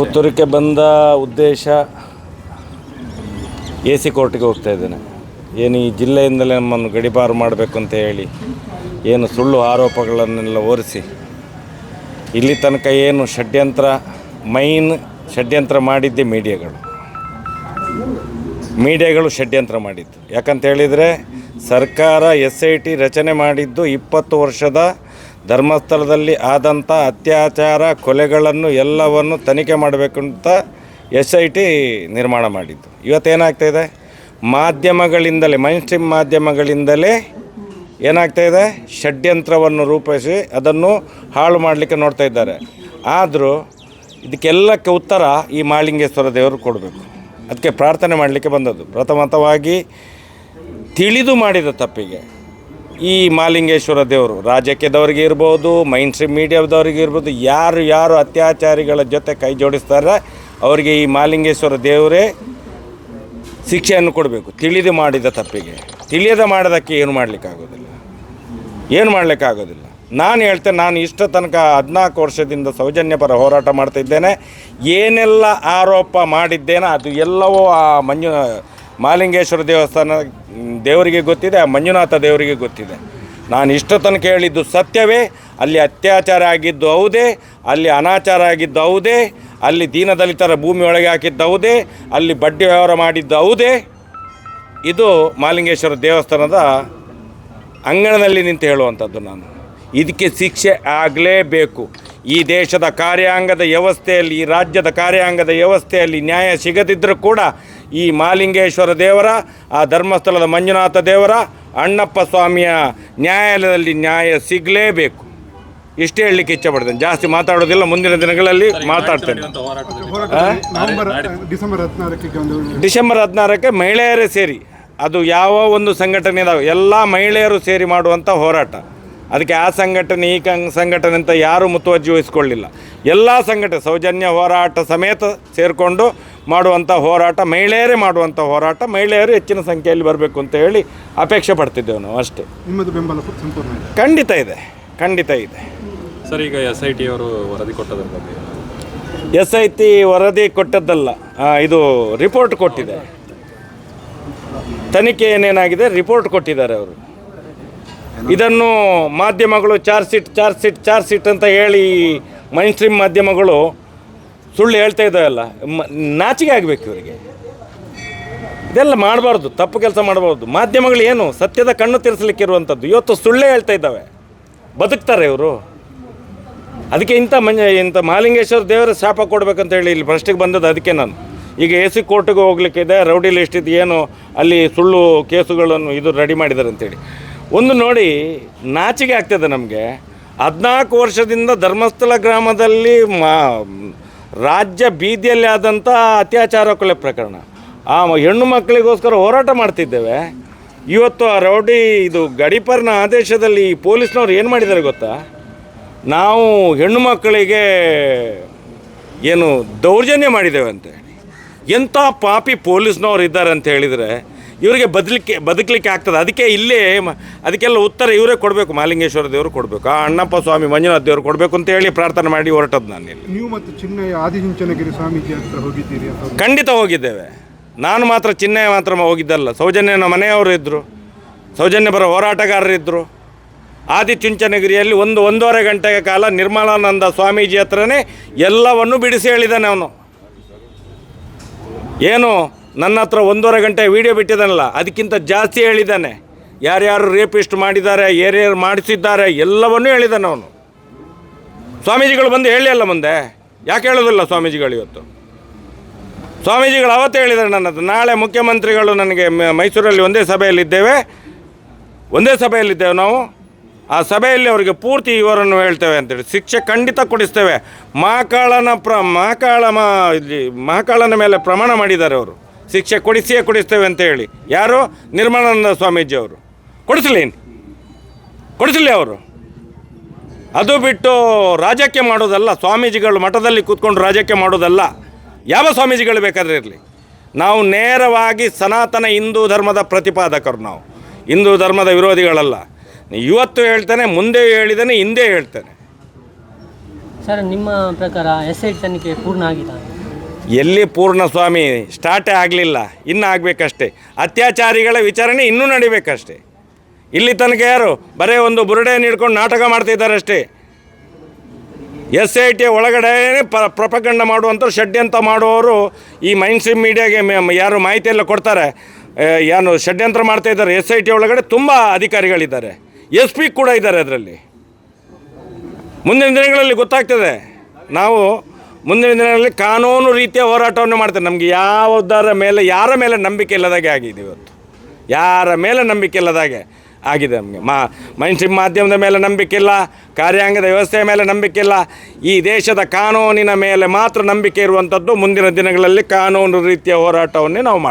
ಪುತ್ತೂರಿಗೆ ಬಂದ ಉದ್ದೇಶ A C ಕೋರ್ಟಿಗೆ ಹೋಗ್ತಾ ಇದ್ದೇನೆ. ಏನು ಈ ಜಿಲ್ಲೆಯಿಂದಲೇ ನಮ್ಮನ್ನು ಗಡಿಪಾರು ಮಾಡಬೇಕು ಅಂತ ಹೇಳಿ ಏನು ಸುಳ್ಳು ಆರೋಪಗಳನ್ನೆಲ್ಲ ಓರಿಸಿ ಇಲ್ಲಿ ತನಕ ಏನು ಷಡ್ಯಂತ್ರ ಮೈನ್ ಷಡ್ಯಂತ್ರ ಮಾಡಿದ್ದೆ ಮೀಡಿಯಾಗಳು. ಮೀಡಿಯಾಗಳು ಷಡ್ಯಂತ್ರ ಮಾಡಿದ್ದು. ಯಾಕಂತ ಹೇಳಿದರೆ ಸರ್ಕಾರ ಎಸ್ ಐ ಟಿ ರಚನೆ ಮಾಡಿದ್ದು ಇಪ್ಪತ್ತು ವರ್ಷದ ಧರ್ಮಸ್ಥಳದಲ್ಲಿ ಆದಂಥ ಅತ್ಯಾಚಾರ ಕೊಲೆಗಳನ್ನು ಎಲ್ಲವನ್ನು ತನಿಖೆ ಮಾಡಬೇಕು ಅಂತ ಎಸ್ ಐ ಟಿ ನಿರ್ಮಾಣ ಮಾಡಿದ್ದು. ಇವತ್ತೇನಾಗ್ತಾಯಿದೆ ಮಾಧ್ಯಮಗಳಿಂದಲೇ ಮೈನ್ ಸ್ಟ್ರೀಮ್ ಮಾಧ್ಯಮಗಳಿಂದಲೇ ಏನಾಗ್ತಾಯಿದೆ ಷಡ್ಯಂತ್ರವನ್ನು ರೂಪಿಸಿ ಅದನ್ನು ಹಾಳು ಮಾಡಲಿಕ್ಕೆ ನೋಡ್ತಾ ಇದ್ದಾರೆ. ಆದರೂ ಇದಕ್ಕೆಲ್ಲಕ್ಕೆ ಉತ್ತರ ಈ ಮಾಳಿಂಗೇಶ್ವರ ದೇವರು ಕೊಡಬೇಕು. ಅದಕ್ಕೆ ಪ್ರಾರ್ಥನೆ ಮಾಡಲಿಕ್ಕೆ ಬಂದದ್ದು. ಪ್ರಥಮತವಾಗಿ ತಿಳಿದು ಮಾಡಿದ ತಪ್ಪಿಗೆ. ಈ ಮಾಲಿಂಗೇಶ್ವರ ದೇವರು ರಾಜಕೀಯದವ್ರಿಗೆ ಇರ್ಬೋದು ಮೈನ್ ಸ್ಟ್ರೀಮ್ ಮೀಡಿಯಾದವ್ರಿಗೆ ಇರ್ಬೋದು, ಯಾರು ಯಾರು ಅತ್ಯಾಚಾರಿಗಳ ಜೊತೆ ಕೈ ಜೋಡಿಸ್ತಾರೆ, ಅವರಿಗೆ ಈ ಮಾಲಿಂಗೇಶ್ವರ ದೇವರೇ ಶಿಕ್ಷೆಯನ್ನು ಕೊಡಬೇಕು. ತಿಳಿದು ಮಾಡಿದ ತಪ್ಪಿಗೆ. ತಿಳಿಯದೆ ಮಾಡೋದಕ್ಕೆ ಏನು ಮಾಡಲಿಕ್ಕಾಗೋದಿಲ್ಲ. ಏನು ಮಾಡಲಿಕ್ಕಾಗೋದಿಲ್ಲ. ನಾನು ಹೇಳ್ತೇನೆ, ನಾನು ಇಷ್ಟ ತನಕ ಹದಿನಾಲ್ಕು ವರ್ಷದಿಂದ ಸೌಜನ್ಯ ಪರ ಹೋರಾಟ ಮಾಡ್ತಿದ್ದೇನೆ ಏನೆಲ್ಲ ಆರೋಪ ಮಾಡಿದ್ದೇನೆ ಅದು ಎಲ್ಲವೂ ಆ ಮಂಜು ಮಾಲಿಂಗೇಶ್ವರ ದೇವಸ್ಥಾನ ದೇವರಿಗೆ ಗೊತ್ತಿದೆ, ಆ ಮಂಜುನಾಥ ದೇವರಿಗೆ ಗೊತ್ತಿದೆ. ನಾನು ಇಷ್ಟು ತನಕ ಹೇಳಿದ್ದು ಸತ್ಯವೇ, ಅಲ್ಲಿ ಅತ್ಯಾಚಾರ ಆಗಿದ್ದು ಹೌದೇ, ಅಲ್ಲಿ ಅನಾಚಾರ ಆಗಿದ್ದು ಹೌದೇ, ಅಲ್ಲಿ ದೀನದಲಿತರ ಭೂಮಿ ಒಳಗೆ ಹಾಕಿದ್ದು ಹೌದೇ, ಅಲ್ಲಿ ಬಡ್ಡಿ ವ್ಯವಹಾರ ಮಾಡಿದ್ದು ಹೌದೇ. ಇದು ಮಾಲಿಂಗೇಶ್ವರ ದೇವಸ್ಥಾನದ ಅಂಗಣದಲ್ಲಿ ನಿಂತು ಹೇಳುವಂಥದ್ದು ನಾನು. ಇದಕ್ಕೆ ಶಿಕ್ಷೆ ಆಗಲೇಬೇಕು. ಈ ದೇಶದ ಕಾರ್ಯಾಂಗದ ವ್ಯವಸ್ಥೆಯಲ್ಲಿ ಈ ರಾಜ್ಯದ ಕಾರ್ಯಾಂಗದ ವ್ಯವಸ್ಥೆಯಲ್ಲಿ ನ್ಯಾಯ ಸಿಗದಿದ್ದರೂ ಕೂಡ ಈ ಮಾಲಿಂಗೇಶ್ವರ ದೇವರ ಆ ಧರ್ಮಸ್ಥಳದ ಮಂಜುನಾಥ ದೇವರ ಅಣ್ಣಪ್ಪ ಸ್ವಾಮಿಯ ನ್ಯಾಯಾಲಯದಲ್ಲಿ ನ್ಯಾಯ ಸಿಗಲೇಬೇಕು. ಇಷ್ಟೇ ಹೇಳಲಿಕ್ಕೆ ಇಚ್ಛೆ ಪಡ್ತೇನೆ. ಜಾಸ್ತಿ ಮಾತಾಡೋದಿಲ್ಲ ಮುಂದಿನ ದಿನಗಳಲ್ಲಿ ಮಾತಾಡ್ತೇನೆ. ಡಿಸೆಂಬರ್ ಹದಿನಾರಕ್ಕೆ ಮಹಿಳೆಯರೇ ಸೇರಿ. ಅದು ಯಾವ ಒಂದು ಸಂಘಟನೆ ಇದಾವೆ ಎಲ್ಲ ಮಹಿಳೆಯರು ಸೇರಿ ಮಾಡುವಂಥ ಹೋರಾಟ. ಅದಕ್ಕೆ ಆ ಸಂಘಟನೆ ಈ ಕಂ- ಸಂಘಟನೆ ಅಂತ ಯಾರೂ ಮುತುವರ್ಜಿ ವಹಿಸ್ಕೊಳ್ಳಿಲ್ಲ. ಎಲ್ಲ ಸಂಘಟನೆ ಸೌಜನ್ಯ ಹೋರಾಟ ಸಮೇತ ಸೇರಿಕೊಂಡು ಮಾಡುವಂಥ ಹೋರಾಟ ಮಹಿಳೆಯರೇ ಮಾಡುವಂಥ ಹೋರಾಟ ಮಹಿಳೆಯರು ಹೆಚ್ಚಿನ ಸಂಖ್ಯೆಯಲ್ಲಿ ಬರಬೇಕು ಅಂತ ಹೇಳಿ ಅಪೇಕ್ಷೆ ಪಡ್ತಿದ್ದೇವೆ ನಾವು ಅಷ್ಟೇ. ನಿಮ್ಮದು ಬೆಂಬಲ ಸಂಪೂರ್ಣ ಇದೆ. ಖಂಡಿತ ಇದೆ ಖಂಡಿತ ಇದೆ. ಸರ್ ಈಗ ಎಸ್ ಐ ಟಿ ಅವರು ವರದಿ ಕೊಟ್ಟದ್ರ ಬಗ್ಗೆ? ಎಸ್ ಐ ಟಿ ವರದಿ ಕೊಟ್ಟದ್ದಲ್ಲ ಇದು ರಿಪೋರ್ಟ್ ಕೊಟ್ಟಿದೆ. ತನಿಖೆ ಏನೇನಾಗಿದೆ ರಿಪೋರ್ಟ್ ಕೊಟ್ಟಿದ್ದಾರೆ ಅವರು. ಇದನ್ನು ಮಾಧ್ಯಮಗಳು charge sheet charge sheet charge sheet ಅಂತ ಹೇಳಿ ಮೈನ್ ಸ್ಟ್ರೀಮ್ ಮಾಧ್ಯಮಗಳು ಸುಳ್ಳು ಹೇಳ್ತಾ ಇದ್ದಾವಲ್ಲ ನಾಚಿಕೆ ಆಗಬೇಕು ಇವರಿಗೆ. ಇದೆಲ್ಲ ಮಾಡಬಾರ್ದು, ತಪ್ಪು ಕೆಲಸ ಮಾಡಬಾರ್ದು. ಮಾಧ್ಯಮಗಳು ಏನು ಸತ್ಯದ ಕಣ್ಣು ತಿರ್ಸಲಿಕ್ಕಿರುವಂಥದ್ದು ಇವತ್ತು ಸುಳ್ಳೇ ಹೇಳ್ತಾ ಇದ್ದಾವೆ. ಬದುಕ್ತಾರೆ ಇವರು. ಅದಕ್ಕೆ ಇಂಥ ಮಂಜ, ಇಂಥ ಮಾಲಿಂಗೇಶ್ವರ ದೇವರ ಶಾಪ ಕೊಡಬೇಕಂತ ಹೇಳಿ ಇಲ್ಲಿ ಫಸ್ಟಿಗೆ ಬಂದದ್ದು ಅದಕ್ಕೆ ನಾನು. ಈಗ ಎ ಸಿ ಕೋರ್ಟಿಗೆ ಹೋಗ್ಲಿಕ್ಕಿದೆ, ರೌಡಿ ಲಿಸ್ಟ್ ಇದು, ಏನು ಅಲ್ಲಿ ಸುಳ್ಳು ಕೇಸುಗಳನ್ನು ಇದು ರೆಡಿ ಮಾಡಿದ್ದಾರೆ ಅಂತೇಳಿ. ಒಂದು ನೋಡಿ, ನಾಚಿಕೆ ಆಗ್ತದೆ ನಮಗೆ. ಹದಿನಾಲ್ಕು ವರ್ಷದಿಂದ ಧರ್ಮಸ್ಥಳ ಗ್ರಾಮದಲ್ಲಿ ಮಾ, ರಾಜ್ಯ ಬೀದಿಯಲ್ಲಿ ಆದಂಥ ಅತ್ಯಾಚಾರ ಕೊಲೆ ಪ್ರಕರಣ. ಆ ಹೆಣ್ಣು ಮಕ್ಕಳಿಗೋಸ್ಕರ ಹೋರಾಟ ಮಾಡ್ತಿದ್ದೇವೆ. ಇವತ್ತು ಆ ರೌಡಿ, ಇದು ಗಡಿಪರ್ನ ಆದೇಶದಲ್ಲಿ ಪೊಲೀಸ್ನವ್ರು ಏನು ಮಾಡಿದ್ದಾರೆ ಗೊತ್ತಾ? ನಾವು ಹೆಣ್ಣು ಮಕ್ಕಳಿಗೆ ಏನು ದೌರ್ಜನ್ಯ ಮಾಡಿದ್ದೇವೆ ಅಂತ ಹೇಳಿ. ಎಂಥ ಪಾಪಿ ಪೊಲೀಸ್ನವ್ರು ಇದ್ದಾರೆ ಅಂತ ಹೇಳಿದರೆ ಇವರಿಗೆ ಬದಲಿಕ್ಕೆ ಬದುಕಲಿಕ್ಕೆ ಆಗ್ತದೆ. ಅದಕ್ಕೆ ಇಲ್ಲೇ ಅದಕ್ಕೆಲ್ಲ ಉತ್ತರ ಇವರೇ ಕೊಡಬೇಕು. ಮಾಲಿಂಗೇಶ್ವರ ದೇವರು ಕೊಡಬೇಕು. ಆ ಅಣ್ಣಪ್ಪ ಸ್ವಾಮಿ ಮಂಜುನಾಥ ದೇವರು ಕೊಡಬೇಕು ಅಂತ ಹೇಳಿ ಪ್ರಾರ್ಥನೆ ಮಾಡಿ ಹೊರಟದ್ದು ನಾನು ಇಲ್ಲಿ. ನೀವು ಮತ್ತು ಚಿನ್ನಯ್ಯ ಆದಿಚುಂಚನಗಿರಿ ಸ್ವಾಮೀಜಿ ಹತ್ರ ಹೋಗಿದ್ದೀರಿ ಖಂಡಿತ ಹೋಗಿದ್ದೇವೆ. ನಾನು ಮಾತ್ರ ಚಿನ್ನಯ್ಯ ಮಾತ್ರ ಹೋಗಿದ್ದಲ್ಲ. ಸೌಜನ್ಯನ ಮನೆಯವರು ಇದ್ದರು ಸೌಜನ್ಯ ಬರೋ ಹೋರಾಟಗಾರರಿದ್ದರು ಆದಿಚುಂಚನಗಿರಿಯಲ್ಲಿ ಒಂದು ಒಂದೂವರೆ ಗಂಟೆಯ ಕಾಲ ನಿರ್ಮಲಾನಂದ ಸ್ವಾಮೀಜಿ ಹತ್ರನೇ ಎಲ್ಲವನ್ನು ಬಿಡಿಸಿ ಹೇಳಿದ್ದಾನೆ ಅವನು. ಏನು? ನನ್ನ ಹತ್ರ ಒಂದೂವರೆ ಗಂಟೆ ವೀಡಿಯೋ ಬಿಟ್ಟಿದ್ದಾನಲ್ಲ, ಅದಕ್ಕಿಂತ ಜಾಸ್ತಿ ಹೇಳಿದ್ದಾನೆ. ಯಾರ್ಯಾರು ರೇಪಿಸ್ಟ್ ಮಾಡಿದ್ದಾರೆ ಯಾರ್ಯಾರು ಮಾಡಿಸಿದ್ದಾರೆ, ಎಲ್ಲವನ್ನೂ ಹೇಳಿದ್ದಾನೆ ಅವನು. ಸ್ವಾಮೀಜಿಗಳು ಬಂದು ಹೇಳಿ ಅಲ್ಲ ಮುಂದೆ. ಯಾಕೆ ಹೇಳೋದಿಲ್ಲ ಸ್ವಾಮೀಜಿಗಳು ಇವತ್ತು? ಸ್ವಾಮೀಜಿಗಳು ಅವತ್ತು ಹೇಳಿದ್ದಾರೆ ನನ್ನ ಹತ್ರ. ನಾಳೆ ಮುಖ್ಯಮಂತ್ರಿಗಳು ನನಗೆ ಮೈಸೂರಲ್ಲಿ ಒಂದೇ ಸಭೆಯಲ್ಲಿದ್ದೇವೆ. ಒಂದೇ ಸಭೆಯಲ್ಲಿದ್ದೇವೆ ನಾವು. ಆ ಸಭೆಯಲ್ಲಿ ಅವರಿಗೆ ಪೂರ್ತಿ ಇವರನ್ನು ಹೇಳ್ತೇವೆ ಅಂತೇಳಿ. ಶಿಕ್ಷೆ ಖಂಡಿತ ಕೊಡಿಸ್ತೇವೆ. ಮಹಾಕಾಳನ ಪ್ರ ಮಹಾಕಾಳ ಮಹಾಕಾಳನ ಮೇಲೆ ಪ್ರಮಾಣ ಮಾಡಿದ್ದಾರೆ ಅವರು. ಶಿಕ್ಷೆ ಕೊಡಿಸಿಯೇ ಕೊಡಿಸ್ತೇವೆ ಅಂತ ಹೇಳಿ. ಯಾರು? ನಿರ್ಮಲಾನಂದ ಸ್ವಾಮೀಜಿ ಅವರು. ಕೊಡಿಸಲಿ ಕೊಡಿಸಲಿ ಅವರು. ಅದು ಬಿಟ್ಟು ರಾಜಕೀಯ ಮಾಡೋದಲ್ಲ, ಸ್ವಾಮೀಜಿಗಳು ಮಠದಲ್ಲಿ ಕೂತ್ಕೊಂಡು ರಾಜಕೀಯ ಮಾಡೋದಲ್ಲ. ಯಾವ ಸ್ವಾಮೀಜಿಗಳು ಬೇಕಾದ್ರೆ ಇರಲಿ. ನಾವು ನೇರವಾಗಿ ಸನಾತನ ಹಿಂದೂ ಧರ್ಮದ ಪ್ರತಿಪಾದಕರು ನಾವು. ಹಿಂದೂ ಧರ್ಮದ ವಿರೋಧಿಗಳಲ್ಲ. ಇವತ್ತು ಹೇಳ್ತೇನೆ, ಮುಂದೆ ಹೇಳಿದ್ದೇನೆ, ಹಿಂದೆ ಹೇಳ್ತೇನೆ. ಸರ್, ನಿಮ್ಮ ಪ್ರಕಾರ ಎಸ್ ಐ ತನಿಖೆ ಪೂರ್ಣ ಆಗಿದೆ? ಎಲ್ಲಿ ಪೂರ್ಣಸ್ವಾಮಿ ಸ್ಟಾರ್ಟೇ ಆಗಲಿಲ್ಲ, ಇನ್ನು ಆಗಬೇಕಷ್ಟೇ. ಅತ್ಯಾಚಾರಿಗಳ ವಿಚಾರಣೆ ಇನ್ನೂ ನಡಿಬೇಕಷ್ಟೇ. ಇಲ್ಲಿ ತನಕ ಯಾರು, ಬರೇ ಒಂದು ಬುರುಡೆಯನ್ನು ಹಿಡ್ಕೊಂಡು ನಾಟಕ ಮಾಡ್ತಿದ್ದಾರೆ ಅಷ್ಟೇ ಎಸ್ ಐ ಟಿ ಒಳಗಡೆ ಪ ಪ್ರಪಕಂಡ ಮಾಡುವಂಥ ಷಡ್ಯಂತ್ರ ಮಾಡುವವರು ಈ ಮೈನ್ ಸ್ಟ್ರೀಮ್ ಮೀಡಿಯಾಗೆ ಯಾರು ಮಾಹಿತಿ ಎಲ್ಲ ಕೊಡ್ತಾರೆ ಏನು ಷಡ್ಯಂತ್ರ ಮಾಡ್ತಾ ಇದ್ದಾರೆ, ಎಸ್ ಐ ಟಿ ಒಳಗಡೆ ತುಂಬ ಅಧಿಕಾರಿಗಳಿದ್ದಾರೆ. ಎಸ್ ಪಿ ಕೂಡ ಇದ್ದಾರೆ ಅದರಲ್ಲಿ. ಮುಂದಿನ ದಿನಗಳಲ್ಲಿ ಗೊತ್ತಾಗ್ತದೆ. ನಾವು ಮುಂದಿನ ದಿನಗಳಲ್ಲಿ ಕಾನೂನು ರೀತಿಯ ಹೋರಾಟವನ್ನು ಮಾಡ್ತಾರೆ. ನಮಗೆ ಯಾವುದರ ಮೇಲೆ, ಯಾರ ಮೇಲೆ ನಂಬಿಕೆ ಇಲ್ಲದಾಗೆ ಆಗಿದೆ ಇವತ್ತು? ಯಾರ ಮೇಲೆ ನಂಬಿಕೆ ಇಲ್ಲದಾಗೆ ಆಗಿದೆ ನಮಗೆ? ಮಾ, ಮೈನ್ಸ್ಟ್ರೀಮ್ ಮಾಧ್ಯಮದ ಮೇಲೆ ನಂಬಿಕೆ ಇಲ್ಲ, ಕಾರ್ಯಾಂಗದ ವ್ಯವಸ್ಥೆಯ ಮೇಲೆ ನಂಬಿಕೆ ಇಲ್ಲ. ಈ ದೇಶದ ಕಾನೂನಿನ ಮೇಲೆ ಮಾತ್ರ ನಂಬಿಕೆ ಇರುವಂಥದ್ದು ಮುಂದಿನ ದಿನಗಳಲ್ಲಿ ಕಾನೂನು ರೀತಿಯ ಹೋರಾಟವನ್ನೇ ನಾವು ಮಾಡ್ತೇವೆ.